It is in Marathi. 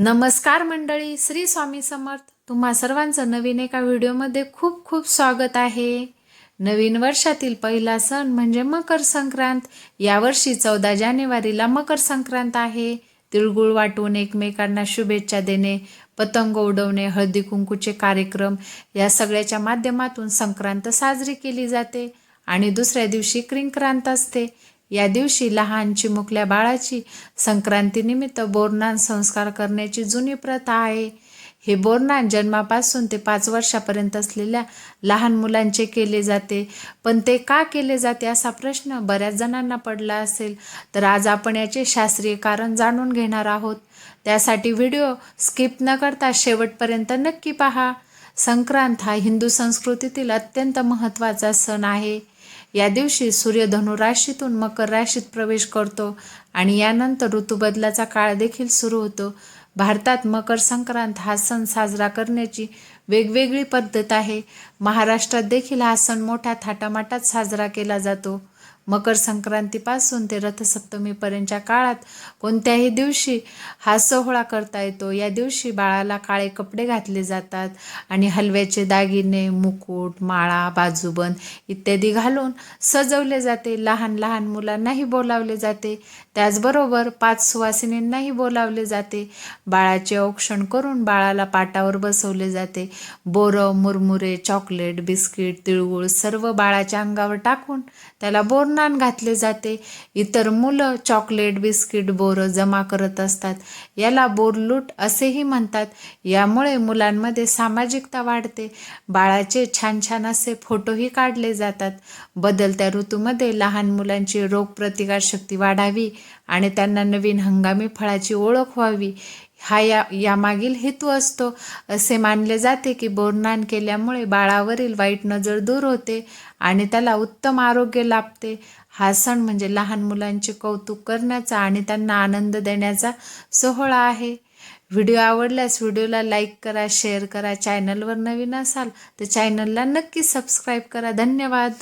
नमस्कार मंडळी श्री स्वामी समर्थ. तुम्हा सर्वांचं नवीन एका व्हिडिओमध्ये खूप खूप स्वागत आहे. नवीन वर्षातील पहिला सण म्हणजे मकर संक्रांत. यावर्षी चौदा जानेवारीला मकर संक्रांत आहे. तिळगुळ वाटून एकमेकांना शुभेच्छा देणे पतंग उडवणे हळदी कुंकूचे कार्यक्रम या सगळ्याच्या माध्यमातून संक्रांत साजरी केली जाते. आणि दुसऱ्या दिवशी क्रिंक्रांत असते. या दिवशी लहान चिमुकल्या बाळाची संक्रांतीनिमित्त बोरनान संस्कार करण्याची जुनी प्रथा आहे. हे बोरनान जन्मापासून ते पाच वर्षापर्यंत असलेल्या लहान मुलांचे केले जाते. पण ते का केले जाते असा प्रश्न बऱ्याच जणांना पडला असेल. तर आज आपण याचे शास्त्रीय कारण जाणून घेणार आहोत. त्यासाठी व्हिडिओ स्किप न करता शेवटपर्यंत नक्की पहा. संक्रांत हा हिंदू संस्कृतीतील अत्यंत महत्त्वाचा सण आहे. या दिवशी सूर्य धनुराशीतून मकर राशीत प्रवेश करतो आणि यानंतर ऋतुबदलाचा काळ देखील सुरू होतो. भारतात मकर संक्रांत हा सण साजरा करण्याची वेगवेगळी पद्धत आहे. महाराष्ट्रात देखील हा सण मोठ्या थाटामाटात साजरा केला जातो. मकर संक्रांतीपासून ते रथसप्तमीपर्यंतच्या काळात कोणत्याही दिवशी हा सोहळा करता येतो. या दिवशी बाळाला काळे कपडे घातले जातात आणि हलव्याचे दागिने मुकुट माळा बाजूबंद इत्यादी घालून सजवले जाते. लहान लहान मुलांनाही बोलावले जाते. त्याचबरोबर पाच सुवासिनींनाही बोलावले जाते. बाळाचे औक्षण करून बाळाला पाटावर बसवले जाते. बोरं मुरमुरे चॉकलेट बिस्किट तिळगुळ सर्व बाळाच्या अंगावर टाकून त्याला बोरनान घातले जाते. इतर मुलं चॉकलेट बिस्किट बोरं जमा करत असतात. याला बोरलूट असेही म्हणतात. यामुळे मुलांमध्ये सामाजिकता वाढते. बाळाचे छान छान असे फोटोही काढले जातात. बदलत्या ऋतूमध्ये लहान मुलांची रोगप्रतिकारशक्ती वाढावी आणि त्यांना नवीन हंगामी फळाची ओळख व्हावी. हा या यामागील हेतू असतो. असे मानले जाते की बोरनान केल्यामुळे बाळावरील वाईट नजर दूर होते आणि त्याला उत्तम आरोग्य लाभते. हा सण म्हणजे लहान मुलांचे कौतुक करण्याचा आणि त्यांना आनंद देण्याचा सोहळा आहे. व्हिडिओ आवडल्यास व्हिडिओला लाईक करा शेअर करा चॅनलवर नवीन असाल तर चॅनलला नक्की सबस्क्राईब करा. धन्यवाद.